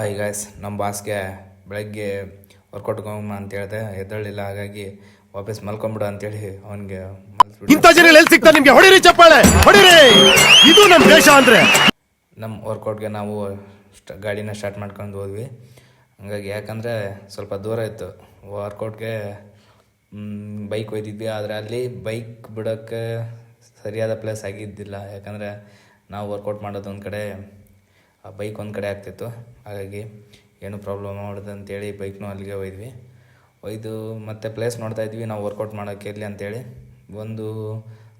Hi guys ನಮ್ಮ ಬಾಸ್ಗೆ ಬೆಳಗ್ಗೆ workout ಹೋಗಮ್ಮ ಅಂತ ಹೇಳಿದೆ. ಎದ್ದಳಿಲ್ಲ ಹಾಗಾಗಿ ವಾಪಸ್ ಮಲ್ಕೊಂಬಿಡು ಅಂತೇಳಿ ಅವನಿಗೆ ಇಂಥ ಜನಗಳು ಎಲ್ಲಿ ಸಿಗ್ತಾ ನಿಮಗೆ? ಹೊಡಿರಿ ಚಪ್ಪಾಳೆ! ಹೊಡಿರಿ! ಇದು ನಮ್ಮ ದೇಶ ಅಂದರೆ. ನಮ್ಮ ವರ್ಕೌಟ್ಗೆ ನಾವು ಸ್ಟ ಗಾಡಿನ ಸ್ಟಾರ್ಟ್ ಮಾಡ್ಕೊಂಡು ಹೋದ್ವಿ. ಹಂಗಾಗಿ ಯಾಕಂದರೆ ಸ್ವಲ್ಪ ದೂರ ಇತ್ತು. ವರ್ಕೌಟ್ಗೆ ಬೈಕ್ ಒಯ್ದಿದ್ವಿ. ಆದರೆ ಅಲ್ಲಿ ಬೈಕ್ ಬಿಡೋಕ್ಕೆ ಸರಿಯಾದ ಪ್ಲೇಸ್ ಆಗಿದ್ದಿಲ್ಲ. ಯಾಕಂದರೆ ನಾವು ವರ್ಕೌಟ್ ಮಾಡೋದು ಒಂದು ಕಡೆ ಆ ಬೈಕ್ ಒಂದು ಕಡೆ ಆಗ್ತಿತ್ತು. ಹಾಗಾಗಿ ಏನು ಪ್ರಾಬ್ಲಮ್ ಮಾಡೋದು ಅಂತೇಳಿ ಬೈಕ್ನೂ ಅಲ್ಲಿಗೆ ಒಯ್ದ್ವಿ. ಒಯ್ದು ಮತ್ತೆ ಪ್ಲೇಸ್ ನೋಡ್ತಾ ಇದ್ವಿ. ನಾವು ವರ್ಕೌಟ್ ಮಾಡೋಕ್ಕೆ ಇರಲಿ ಅಂತೇಳಿ. ಒಂದು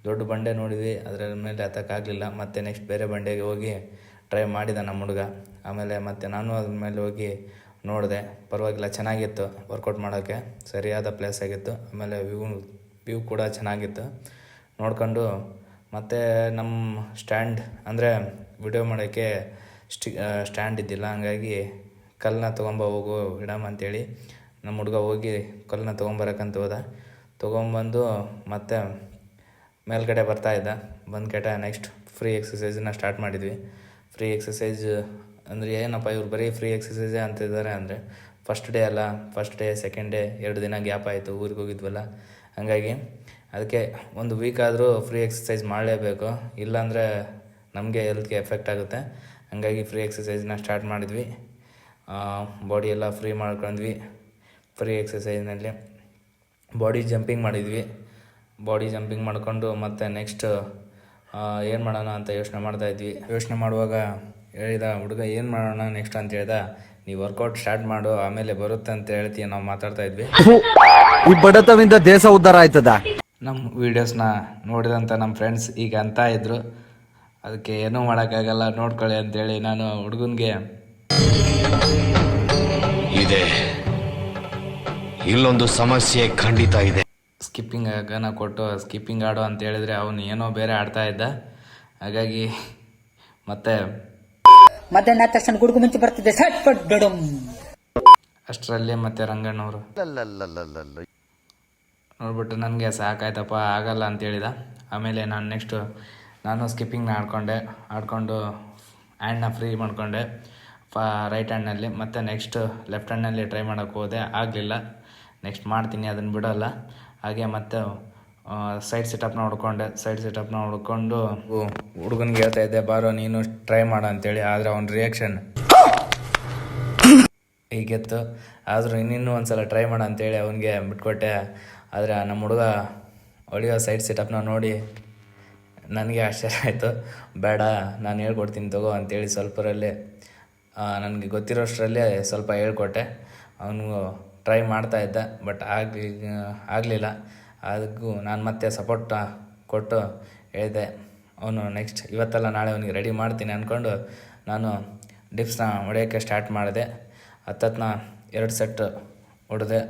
ದೊಡ್ಡ ಬಂಡೆ ನೋಡಿದ್ವಿ. ಅದರ ಮೇಲೆ ಹತ್ತಕ್ಕಾಗಲಿಲ್ಲ ಮತ್ತೆ ನೆಕ್ಸ್ಟ್ ಬೇರೆ ಬಂಡೆಗೆ ಹೋಗಿ ಟ್ರೈ ಮಾಡಿದ ನಮ್ಮ ಹುಡುಗ. ಆಮೇಲೆ ಮತ್ತೆ ನಾನು ಅದ್ರ ಮೇಲೆ ಹೋಗಿ ನೋಡಿದೆ. ಪರವಾಗಿಲ್ಲ, ಚೆನ್ನಾಗಿತ್ತು ವರ್ಕೌಟ್ ಮಾಡೋಕ್ಕೆ. ಸರಿಯಾದ ಪ್ಲೇಸ್ ಆಗಿತ್ತು. ಆಮೇಲೆ ವ್ಯೂ ವ್ಯೂ ಕೂಡ ಚೆನ್ನಾಗಿತ್ತು. ನೋಡ್ಕೊಂಡು ಮತ್ತೆ ನಮ್ಮ ಸ್ಟ್ಯಾಂಡ್ ಅಂದರೆ ವಿಡಿಯೋ ಮಾಡೋಕ್ಕೆ ಸ್ಟಿ ಸ್ಟ್ಯಾಂಡ್ ಇದ್ದಿಲ್ಲ. ಹಂಗಾಗಿ ಕಲ್ಲನ್ನ ತೊಗೊಂಬ ಹೋಗು ಇಡಮ್ ಅಂತೇಳಿ ನಮ್ಮ ಹುಡುಗ ಹೋಗಿ ಕಲ್ಲನ್ನ ತೊಗೊಂಬರಕ್ಕಂತ ಹೋದ. ತೊಗೊಂಬಂದು ಮತ್ತೆ ಮೇಲ್ಗಡೆ ಬರ್ತಾ ಇದ್ದ. ಕೆಟ ನೆಕ್ಸ್ಟ್ ಫ್ರೀ ಎಕ್ಸಸೈಸನ್ನ ಸ್ಟಾರ್ಟ್ ಮಾಡಿದ್ವಿ. ಫ್ರೀ ಎಕ್ಸಸೈಸ್ ಅಂದರೆ ಏನಪ್ಪ ಇವ್ರು ಬರೀ ಫ್ರೀ ಎಕ್ಸಸೈಸೇ ಅಂತಿದ್ದಾರೆ ಅಂದರೆ ಫಸ್ಟ್ ಡೇ ಅಲ್ಲ ಫಸ್ಟ್ ಡೇ ಸೆಕೆಂಡ್ ಡೇ ಎರಡು ದಿನ ಗ್ಯಾಪ್ ಆಯಿತು, ಊರಿಗೆ ಹೋಗಿದ್ವಲ್ಲ. ಹಾಗಾಗಿ ಅದಕ್ಕೆ ಒಂದು ವೀಕ್ ಆದರೂ ಫ್ರೀ ಎಕ್ಸಸೈಸ್ ಮಾಡಲೇಬೇಕು. ಇಲ್ಲಾಂದರೆ ನಮಗೆ ಹೆಲ್ತ್ಗೆ ಎಫೆಕ್ಟ್ ಆಗುತ್ತೆ. ಹಾಗಾಗಿ ಫ್ರೀ ಎಕ್ಸಸೈಸ್ನ ಸ್ಟಾರ್ಟ್ ಮಾಡಿದ್ವಿ. ಬಾಡಿ ಎಲ್ಲ ಫ್ರೀ ಮಾಡ್ಕೊಂಡ್ವಿ. ಫ್ರೀ ಎಕ್ಸಸೈಸ್ನಲ್ಲಿ ಬಾಡಿ ಜಂಪಿಂಗ್ ಮಾಡಿದ್ವಿ. ಬಾಡಿ ಜಂಪಿಂಗ್ ಮಾಡಿಕೊಂಡು ಮತ್ತು ನೆಕ್ಸ್ಟ್ ಏನು ಮಾಡೋಣ ಅಂತ ಯೋಚನೆ ಮಾಡ್ತಾ ಇದ್ವಿ. ಯೋಚನೆ ಮಾಡುವಾಗ ಹೇಳಿದ ಹುಡುಗ ಏನು ಮಾಡೋಣ ನೆಕ್ಸ್ಟ್ ಅಂತ ಹೇಳ್ದ ನೀವು ವರ್ಕೌಟ್ ಸ್ಟಾರ್ಟ್ ಮಾಡು ಆಮೇಲೆ ಬರುತ್ತೆ ಅಂತ ಹೇಳ್ತೀವಿ ನಾವು ಮಾತಾಡ್ತಾ ಇದ್ವಿ. ಈ ಬಡತವಿಂದ ದೇಶ ಉದ್ಧಾರ ಆಯ್ತದ? ನಮ್ಮ ವೀಡಿಯೋಸ್ನ ನೋಡಿದಂಥ ನಮ್ಮ ಫ್ರೆಂಡ್ಸ್ ಈಗ ಅಂತ ಇದ್ರು. ಅದಕ್ಕೆ ಏನೂ ಮಾಡೋಕ್ಕಾಗಲ್ಲ ನೋಡ್ಕೊಳ್ಳಿ ಅಂತೇಳಿ ನಾನು ಹುಡುಗನಿಗೆ ಇದೆ. ಇಲ್ಲೊಂದು ಸಮಸ್ಯೆ ಖಂಡಿತ ಇದೆ. ಸ್ಕಿಪ್ಪಿಂಗ್ ಗನ ಕೊಟ್ಟು ಸ್ಕಿಪ್ಪಿಂಗ್ ಆಡು ಅಂತ ಹೇಳಿದ್ರೆ ಅವನು ಏನೋ ಬೇರೆ ಆಡ್ತಾ ಇದ್ದ. ಹಾಗಾಗಿ ಮತ್ತೆ ಮಧ್ಯಾಹ್ನ ಆದ ತಕ್ಷಣ ಗುಡುಗು ಮುಂಚೆ ಬರ್ತಿದ್ದೆ ಸಟ್ ಪಟ್ ಡಡಮ್ ಅಷ್ಟರಲ್ಲೇ ಮತ್ತೆ ರಂಗಣ್ಣವರು. ನೋಡ್ಬಿಟ್ಟು ನನಗೆ ಸಾಕಾಯ್ತಪ್ಪ ಆಗಲ್ಲ ಅಂತ ಹೇಳಿದ. ಆಮೇಲೆ ನಾನು ನೆಕ್ಸ್ಟು ನಾನು ಸ್ಕಿಪ್ಪಿಂಗ್ನ ಆಡ್ಕೊಂಡೆ ಆಡಿಕೊಂಡು ಹ್ಯಾಂಡ್ನ ಫ್ರೀ ಮಾಡಿಕೊಂಡೆ, ಫ ರೈಟ್ ಹ್ಯಾಂಡ್ನಲ್ಲಿ ಮತ್ತು ನೆಕ್ಸ್ಟ್ ಲೆಫ್ಟ್ ಹ್ಯಾಂಡ್ನಲ್ಲಿ ಟ್ರೈ ಮಾಡೋಕ್ಕೆ ಹೋದೆ. ಆಗಲಿಲ್ಲ. ನೆಕ್ಸ್ಟ್ ಮಾಡ್ತೀನಿ ಅದನ್ನು ಬಿಡೋಲ್ಲ. ಹಾಗೆ ಮತ್ತು ಸೈಡ್ ಸೆಟಪ್ನ ಹುಡ್ಕೊಂಡೆ. ಸೈಡ್ ಸೆಟಪ್ನ ಹೊಡ್ಕೊಂಡು ಹುಡುಗನಿಗೆ ಹೇಳ್ತಾ ಇದ್ದೆ, ಬಾರೋ, ನೀನು ಟ್ರೈ ಮಾಡು ಅಂತೇಳಿ. ಆದರೆ ಅವನ ರಿಯಾಕ್ಷನ್ ಹೀಗೆತ್ತು. ಆದರೂ ಇನ್ನಿನ್ನೂ ಒಂದ್ಸಲ ಟ್ರೈ ಮಾಡು ಅಂತೇಳಿ ಅವನಿಗೆ ಬಿಟ್ಕೊಟ್ಟೆ. ಆದರೆ ನಮ್ಮ ಹುಡುಗ ಹೊಡೆಯೋ ಸೈಡ್ ಸೆಟಪ್ನ ನೋಡಿ ನನಗೆ ಆಶ್ಚರ್ಯ ಆಯಿತು. ಬೇಡ, ನಾನು ಹೇಳ್ಕೊಡ್ತೀನಿ ತಗೋ ಅಂತೇಳಿ ಸ್ವಲ್ಪರಲ್ಲೇ ನನಗೆ ಗೊತ್ತಿರೋಷ್ಟರಲ್ಲೇ ಸ್ವಲ್ಪ ಹೇಳ್ಕೊಟ್ಟೆ. ಅವನು ಟ್ರೈ ಮಾಡ್ತಾ ಇದ್ದ, ಬಟ್ ಆಗಲಿ, ಆಗಲಿಲ್ಲ. ಅದಕ್ಕೂ ನಾನು ಮತ್ತೆ ಸಪೋರ್ಟ್ ಕೊಟ್ಟು ಹೇಳಿದೆ, ಅವನು ನೆಕ್ಸ್ಟ್ ಇವತ್ತೆಲ್ಲ ನಾಳೆ ಅವನಿಗೆ ರೆಡಿ ಮಾಡ್ತೀನಿ ಅಂದ್ಕೊಂಡು ನಾನು ಡಿಪ್ಸ್ನ ಹೊಡೆಯೋಕ್ಕೆ ಸ್ಟಾರ್ಟ್ ಮಾಡಿದೆ. ಹತ್ತತ್ನ ಎರಡು ಸೆಟ್ ಹೊಡೆದೆ.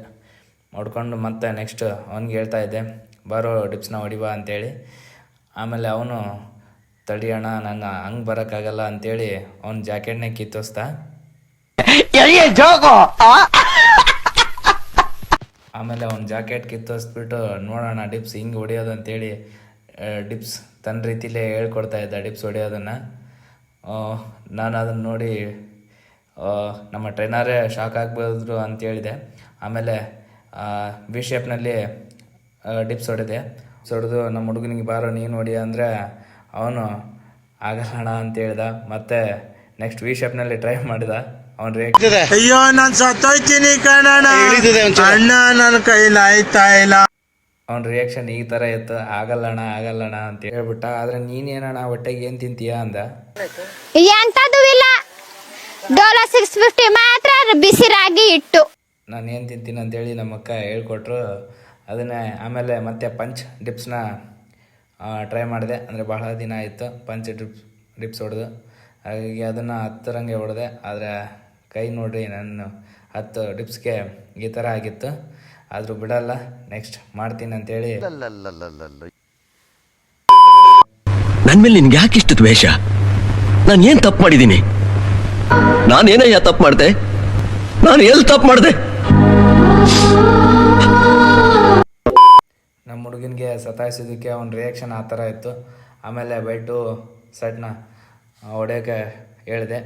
ಹೊಡ್ಕೊಂಡು ಮತ್ತೆ ನೆಕ್ಸ್ಟ್ ಅವ್ನಿಗೆ ಹೇಳ್ತಾ ಇದ್ದೆ, ಬರೋ ಡಿಪ್ಸ್ನ ಹೊಡಿಬಾ ಅಂತೇಳಿ. ಆಮೇಲೆ ಅವನು ತಡಿಯೋಣ ನಾನು ಹಂಗೆ ಬರೋಕ್ಕಾಗಲ್ಲ ಅಂತೇಳಿ ಅವ್ನ ಜಾಕೆಟ್ನೇ ಕಿತ್ತೋಸ್ತ. ಆಮೇಲೆ ಅವ್ನ ಜಾಕೆಟ್ ಕಿತ್ತೋಸ್ಬಿಟ್ಟು ನೋಡೋಣ ಡಿಪ್ಸ್ ಹಿಂಗೆ ಹೊಡಿಯೋದು ಅಂತೇಳಿ ಡಿಪ್ಸ್ ತನ್ನ ರೀತಿಲೇ ಹೇಳ್ಕೊಡ್ತಾ ಇದ್ದ ಡಿಪ್ಸ್ ಹೊಡಿಯೋದನ್ನು. ನಾನು ಅದನ್ನು ನೋಡಿ ನಮ್ಮ ಟ್ರೈನರೇ ಶಾಕ್ ಆಗ್ಬೋದ್ರು ಅಂತೇಳಿದೆ ಆಮೇಲೆ ವಿ ಶೇಪ್ನಲ್ಲಿ ಡಿಪ್ಸ್ ಹೊಡೆದೆ. ಹೊಡೆದು ನಮ್ಮ ಹುಡುಗನಿಗೆ ಬಾರೋ ನೀನು ಹೊಡಿ ಅಂದರೆ ಅವನು ಆಗಲ್ಲಣ ಅಂತ ಹೇಳ್ದ. ಮತ್ತೆ ನೆಕ್ಸ್ಟ್ ವಿ ಶೇಪ್ನಲ್ಲಿ ಟ್ರೈ ಮಾಡಿದ. ಅವನ್ ರೇಟ್ ಅಯ್ಯೋ ನಾನು ಸತ್ತೋಯ್ತೀನಿ ಕಣಣ್ಣ. ಅಣ್ಣ ನನ್ನ ಕೈಲಿ ಆಯ್ತಾ ಇಲ್ಲ. ಅವ್ನ ರಿಯಾಕ್ಷನ್ ಈ ಥರ ಇತ್ತು. ಆಗಲ್ಲಣ್ಣ ಆಗಲ್ಲಣ್ಣ ಅಂತ ಹೇಳ್ಬಿಟ್ಟ. ಆದರೆ ನೀನೇನಣ್ಣ ಹೊಟ್ಟೆಗೆ ಏನು ತಿಂತೀಯ ಅಂದ. ಎಂಥದ್ದು ಇಲ್ಲ. ಡೋಲೋ ಸಿಕ್ಸ್ ಫಿಫ್ಟಿ ಮಾತ್ರ ಬಿಸಿ ರಾಗಿ ಇಟ್ಟು. ನಾನು ಏನು ತಿಂತೀನಿ ಅಂತೇಳಿ ನಮ್ಮ ಅಕ್ಕ ಹೇಳ್ಕೊಟ್ರು. ಅದನ್ನೇ ಆಮೇಲೆ ಮತ್ತೆ ಪಂಚ್ ಡಿಪ್ಸ್ನ ಟ್ರೈ ಮಾಡಿದೆ. ಅಂದರೆ ಬಹಳ ದಿನ ಆಯಿತು ಪಂಚ್ ಡಿಪ್ಸ್ ಡಿಪ್ಸ್ ಹೊಡೆದು. ಹಾಗಾಗಿ ಅದನ್ನು ಹತ್ತರಂಗೆ ಹೊಡೆದೆ. ಆದರೆ ಕೈ ನೋಡಿರಿ ನಾನು ಹತ್ತು ಡಿಪ್ಸ್ಗೆ ಈ ಥರ ಆಗಿತ್ತು. ಆದರೂ ಬಿಡಲ್ಲ ನೆಕ್ಸ್ಟ್ ಮಾಡ್ತೀನಿ ಅಂತೇಳಿ. ನನ್ನ ಮೇಲೆ ನಿನ್ಗೆ ಯಾಕೆ ಇಷ್ಟು ದ್ವೇಷ? ನಾನು ಏನು ತಪ್ಪು ಮಾಡಿದ್ದೀನಿ? ನಾನೇನಯ್ಯ ತಪ್ಪು ಮಾಡಿದೆ? ನಾನು ಎಲ್ಲಿ ತಪ್ಪು ಮಾಡ್ದೆ? ಹುಡುಗನಿಗೆ ಸತಾಯಿಸೋದಕ್ಕೆ ಅವ್ನ ರಿಯಾಕ್ಷನ್ ಆ ಥರ ಇತ್ತು. ಆಮೇಲೆ ಬೈಟು ಸಟ್ನ ಹೊಡೆಯೋಕ್ಕೆ ಹೇಳಿದೆ,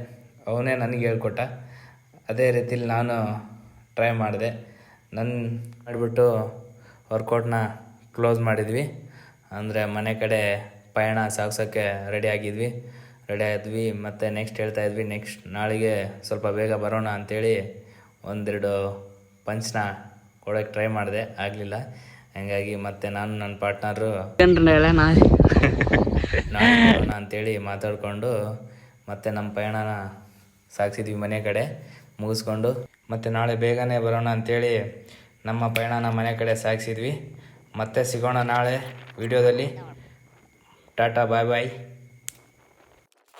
ಅವನೇ ನನಗೆ ಹೇಳ್ಕೊಟ್ಟ. ಅದೇ ರೀತಿಲಿ ನಾನು ಟ್ರೈ ಮಾಡಿದೆ. ನನ್ನ ಮಾಡಿಬಿಟ್ಟು ವರ್ಕೌಟ್ನ ಕ್ಲೋಸ್ ಮಾಡಿದ್ವಿ. ಅಂದರೆ ಮನೆ ಕಡೆ ಪಯಣ ಸಾಗಿಸೋಕ್ಕೆ ರೆಡಿ ಆಗಿದ್ವಿ. ರೆಡಿ ಆದ್ವಿ, ಮತ್ತು ನೆಕ್ಸ್ಟ್ ಹೇಳ್ತಾ ಇದ್ವಿ ನೆಕ್ಸ್ಟ್ ನಾಳೆಗೆ ಸ್ವಲ್ಪ ಬೇಗ ಬರೋಣ ಅಂಥೇಳಿ ಒಂದೆರಡು ಪಂಚ್ನ ಕೊಡೋಕ್ಕೆ ಟ್ರೈ ಮಾಡಿದೆ. ಆಗಲಿಲ್ಲ. ಹಂಗಾಗಿ ಮತ್ತೆ ನಾನು ನನ್ನ ಪಾರ್ಟ್ನರು ನಾಳೆ ಬರೋಣ ಅಂತೇಳಿ ಮಾತಾಡಿಕೊಂಡು ಮತ್ತೆ ನಮ್ಮ ಪಯಣನ ಸಾಗಿಸಿದ್ವಿ ಮನೆ ಕಡೆ ಮುಗಿಸ್ಕೊಂಡು. ಮತ್ತೆ ನಾಳೆ ಬೇಗನೆ ಬರೋಣ ಅಂತೇಳಿ ನಮ್ಮ ಪಯಣನ ಮನೆ ಕಡೆ ಸಾಗಿಸಿದ್ವಿ. ಮತ್ತೆ ಸಿಗೋಣ ನಾಳೆ ವಿಡಿಯೋದಲ್ಲಿ. ಟಾಟಾ ಬಾಯ್ ಬಾಯ್.